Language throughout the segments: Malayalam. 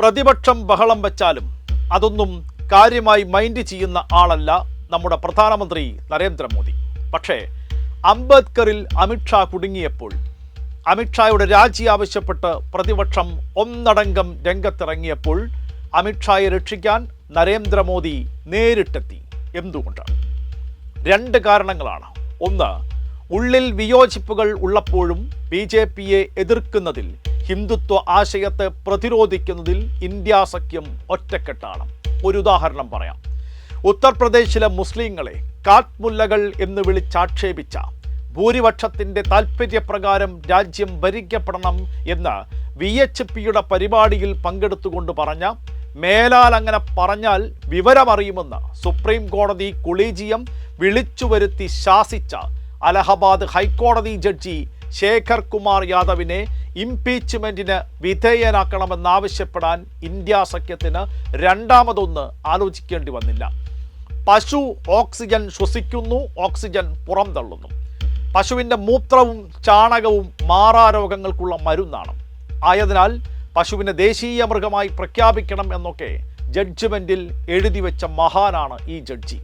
പ്രതിപക്ഷം ബഹളം വെച്ചാലും അതൊന്നും കാര്യമായി മൈൻഡ് ചെയ്യുന്ന ആളല്ല നമ്മുടെ പ്രധാനമന്ത്രി നരേന്ദ്രമോദി. പക്ഷേ അംബേദ്കറിൽ അമിത്ഷാ കുടുങ്ങിയപ്പോൾ അമിത്ഷായുടെ രാജി ആവശ്യപ്പെട്ട് പ്രതിപക്ഷം ഒന്നടങ്കം രംഗത്തിറങ്ങിയപ്പോൾ അമിത്ഷായെ രക്ഷിക്കാൻ നരേന്ദ്രമോദി നേരിട്ടെത്തി. എന്തുകൊണ്ടാണ്? രണ്ട് കാരണങ്ങളാണ്. ഒന്ന് ഉള്ളിൽ വിയോജിപ്പുകൾ ഉള്ളപ്പോഴും ബി ജെ പിയെ എതിർക്കുന്നതിൽ ഹിന്ദുത്വ ആശയത്തെ പ്രതിരോധിക്കുന്നതിൽ ഇന്ത്യ സഖ്യം ഒറ്റക്കെട്ടാണ്. ഒരു ഉദാഹരണം പറയാം. ഉത്തർപ്രദേശിലെ മുസ്ലിങ്ങളെ കാത്മുല്ലകൾ എന്ന് വിളിച്ചാക്ഷേപിച്ച ഭൂരിപക്ഷത്തിന്റെ താൽപ്പര്യപ്രകാരം രാജ്യം ഭരിക്കപ്പെടണം എന്ന് വി എച്ച് പിയുടെ പരിപാടിയിൽ പങ്കെടുത്തുകൊണ്ട് പറഞ്ഞ മേലാൽ അങ്ങനെ പറഞ്ഞാൽ വിവരമറിയുമെന്ന് സുപ്രീം കോടതി കൊളീജിയം വിളിച്ചു വരുത്തി ശാസിച്ച അലഹബാദ് ഹൈക്കോടതി ജഡ്ജി ശേഖർ കുമാർ യാദവിനെ ഇംപീച്ച്മെന്റിന് വിധേയനാക്കണമെന്നാവശ്യപ്പെടാൻ ഇന്ത്യ സഖ്യത്തിന് രണ്ടാമതൊന്ന് ആലോചിക്കേണ്ടി വന്നില്ല. പശു ഓക്സിജൻ ശ്വസിക്കുന്നു ഓക്സിജൻ പുറംതള്ളുന്നു പശുവിന്റെ മൂത്രവും ചാണകവും മാറാരോഗങ്ങൾക്കുള്ള മരുന്നാണ്. ആയതിനാൽ പശുവിനെ ദേശീയ മൃഗമായി പ്രഖ്യാപിക്കണം എന്നൊക്കെ ജഡ്ജ്മെന്റിൽ എഴുതി വെച്ച മഹാനാണ് ഈ ജഡ്ജി.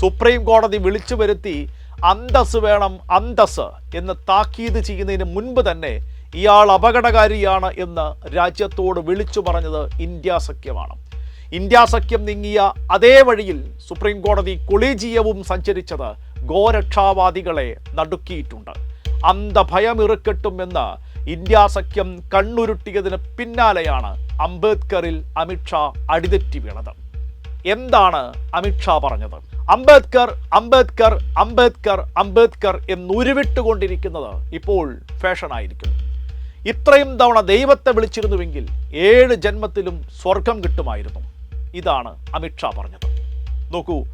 സുപ്രീം കോടതി വിളിച്ചു വരുത്തി അന്തസ് വേണം അന്തസ് എന്ന് താക്കീത് ചെയ്യുന്നതിന് മുൻപ് തന്നെ ഇയാൾ അപകടകാരിയാണ് എന്ന് രാജ്യത്തോട് വിളിച്ചു പറഞ്ഞത് ഇന്ത്യ സഖ്യമാണ്. ഇന്ത്യ സഖ്യം നീങ്ങിയ അതേ വഴിയിൽ സുപ്രീം കോടതി കൊളീജിയവും സഞ്ചരിച്ചത് ഗോരക്ഷാവാദികളെ നടുക്കിയിട്ടുണ്ട്. അന്ധഭയമിറുക്കെട്ടും എന്ന് ഇന്ത്യ സഖ്യം കണ്ണുരുട്ടിയതിന് പിന്നാലെയാണ് അംബേദ്കറിൽ അമിത്ഷാ അടിതെറ്റി വീണത്. എന്താണ് അമിത്ഷാ പറഞ്ഞത്? അംബേദ്കർ അംബേദ്കർ അംബേദ്കർ അംബേദ്കർ എന്നുരുവിട്ടുകൊണ്ടിരിക്കുന്നത് ഇപ്പോൾ ഫാഷനായിരിക്കുന്നു ഇത്രയും തവണ ദൈവത്തെ വിളിച്ചിരുന്നുവെങ്കിൽ ഏഴ് ജന്മത്തിലും സ്വർഗം കിട്ടുമായിരുന്നു. ഇതാണ് അമിത്ഷാ പറഞ്ഞത്. നോക്കൂ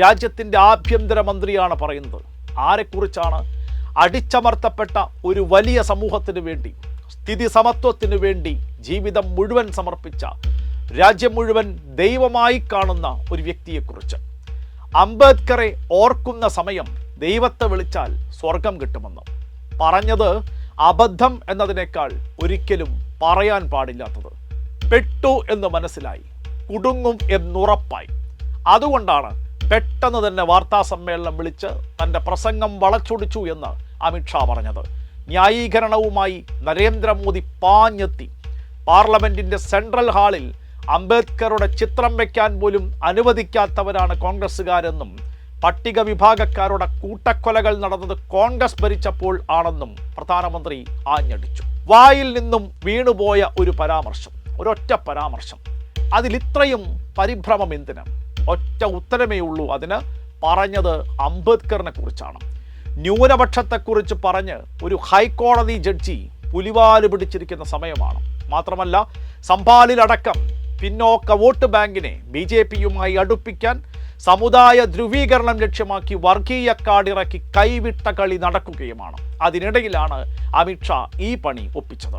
രാജ്യത്തിന്റെ ആഭ്യന്തര മന്ത്രിയാണ് പറയുന്നത്. ആരെക്കുറിച്ചാണ് അടിച്ചമർത്തപ്പെട്ട ഒരു വലിയ സമൂഹത്തിന് വേണ്ടി സ്ഥിതി സമത്വത്തിന് വേണ്ടി ജീവിതം മുഴുവൻ സമർപ്പിച്ച രാജ്യം മുഴുവൻ ദൈവമായി കാണുന്ന ഒരു വ്യക്തിയെക്കുറിച്ച്. അംബേദ്കറെ ഓർക്കുന്ന സമയം ദൈവത്തെ വിളിച്ചാൽ സ്വർഗം കിട്ടുമെന്ന്. പറഞ്ഞത് അബദ്ധം എന്നതിനേക്കാൾ ഒരിക്കലും പറയാൻ പാടില്ലാത്തത്. പെട്ടു എന്ന് മനസ്സിലായി. കുടുങ്ങും എന്നുറപ്പായി. അതുകൊണ്ടാണ് പെട്ടെന്ന് തന്നെ വാർത്താ സമ്മേളനം വിളിച്ച് തന്റെ പ്രസംഗം വളച്ചൊടിച്ചു എന്ന് അമിത്ഷാ പറഞ്ഞത്. ന്യായീകരണവുമായി നരേന്ദ്രമോദി പാഞ്ഞെത്തി. പാർലമെന്റിന്റെ സെൻട്രൽ ഹാളിൽ അംബേദ്കറുടെ ചിത്രം വയ്ക്കാൻ പോലും അനുവദിക്കാത്തവരാണ് കോൺഗ്രസ്സുകാരെന്നും പട്ടിക വിഭാഗക്കാരുടെ കൂട്ടക്കൊലകൾ നടന്നത് കോൺഗ്രസ് ഭരിച്ചപ്പോൾ ആണെന്നും പ്രധാനമന്ത്രി ആഞ്ഞടിച്ചു. വായിൽ നിന്നും വീണുപോയ ഒരു പരാമർശം ഒരൊറ്റ പരാമർശം. അതിലിത്രയും പരിഭ്രമം എന്തിന്? ഒറ്റ ഉത്തരമേ ഉള്ളൂ അതിന്. പറഞ്ഞത് അംബേദ്കറിനെ കുറിച്ചാണ്. ന്യൂനപക്ഷത്തെക്കുറിച്ച് പറഞ്ഞ് ഒരു ഹൈക്കോടതി ജഡ്ജി പുലിവാൽ പിടിച്ചിരിക്കുന്ന സമയമാണ്. മാത്രമല്ല സംഭാലിലടക്കം പിന്നോക്ക വോട്ട് ബാങ്കിനെ ബി ജെ പിയുമായി അടുപ്പിക്കാൻ സമുദായ ധ്രുവീകരണം ലക്ഷ്യമാക്കി വർഗീയ കാടിറക്കി കൈവിട്ട കളി നടക്കുകയുമാണ്. അതിനിടയിലാണ് അമിത്ഷാ ഈ പണി ഒപ്പിച്ചത്.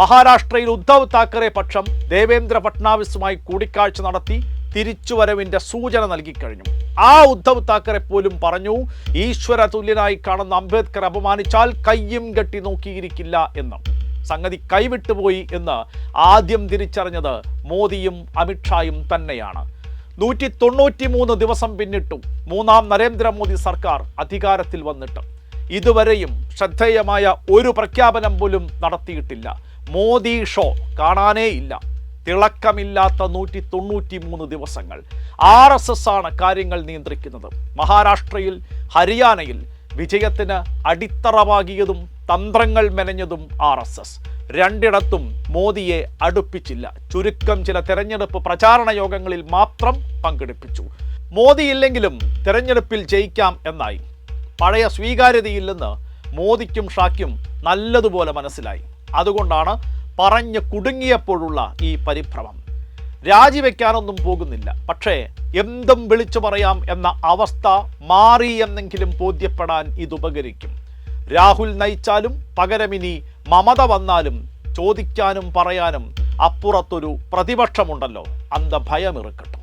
മഹാരാഷ്ട്രയിൽ ഉദ്ധവ് താക്കറെ പക്ഷം ദേവേന്ദ്ര ഫട്നാവിസുമായി കൂടിക്കാഴ്ച നടത്തി തിരിച്ചുവരവിന്റെ സൂചന നൽകിക്കഴിഞ്ഞു ആ ഉദ്ധവ് താക്കറെ പോലും പറഞ്ഞു ഈശ്വര തുല്യനായി കാണുന്ന അംബേദ്കർ അപമാനിച്ചാൽ കയ്യും കെട്ടി നോക്കിയിരിക്കില്ല എന്ന്. സംഗതി കൈവിട്ടുപോയി എന്ന് ആദ്യം തിരിച്ചറിഞ്ഞത് മോദിയും അമിത്ഷായും തന്നെയാണ്. നൂറ്റി തൊണ്ണൂറ്റി മൂന്ന് ദിവസം പിന്നിട്ടു മൂന്നാം നരേന്ദ്രമോദി സർക്കാർ അധികാരത്തിൽ വന്നിട്ട്. ഇതുവരെയും ശ്രദ്ധേയമായ ഒരു പ്രഖ്യാപനം പോലും നടത്തിയിട്ടില്ല. മോദി ഷോ കാണാനേ ഇല്ല തിളക്കമില്ലാത്ത നൂറ്റി തൊണ്ണൂറ്റി മൂന്ന് ദിവസങ്ങൾ. ആർ എസ് എസ് ആണ് കാര്യങ്ങൾ നിയന്ത്രിക്കുന്നത്. മഹാരാഷ്ട്രയിൽ ഹരിയാനയിൽ വിജയത്തിന് അടിത്തറവാകിയതും തന്ത്രങ്ങൾ മെനഞ്ഞതും ആർ എസ് എസ്. രണ്ടിടത്തും മോദിയെ അടുപ്പിച്ചില്ല. ചുരുക്കം ചില തെരഞ്ഞെടുപ്പ് പ്രചാരണ യോഗങ്ങളിൽ മാത്രം പങ്കെടുപ്പിച്ചു. മോദി ഇല്ലെങ്കിലും തെരഞ്ഞെടുപ്പിൽ ജയിക്കാം എന്നായി. പഴയ സ്വീകാര്യതയില്ലെന്ന് മോദിക്കും ഷാക്കും നല്ലതുപോലെ മനസ്സിലായി. അതുകൊണ്ടാണ് പറഞ്ഞ് കുടുങ്ങിയപ്പോഴുള്ള ഈ പരിഭ്രമം. രാജിവെക്കാനൊന്നും പോകുന്നില്ല. പക്ഷേ എന്തും വിളിച്ചു പറയാം എന്ന അവസ്ഥ മാറി എന്നെങ്കിലും ബോധ്യപ്പെടാൻ ഇതുപകരിക്കും രാഹുൽ നയിച്ചാലും പകരമിനി മമത വന്നാലും ചോദിക്കാനും പറയാനും അപ്പുറത്തൊരു പ്രതിപക്ഷമുണ്ടല്ലോ. അന്ത ഭയമിറുക്കട്ടെ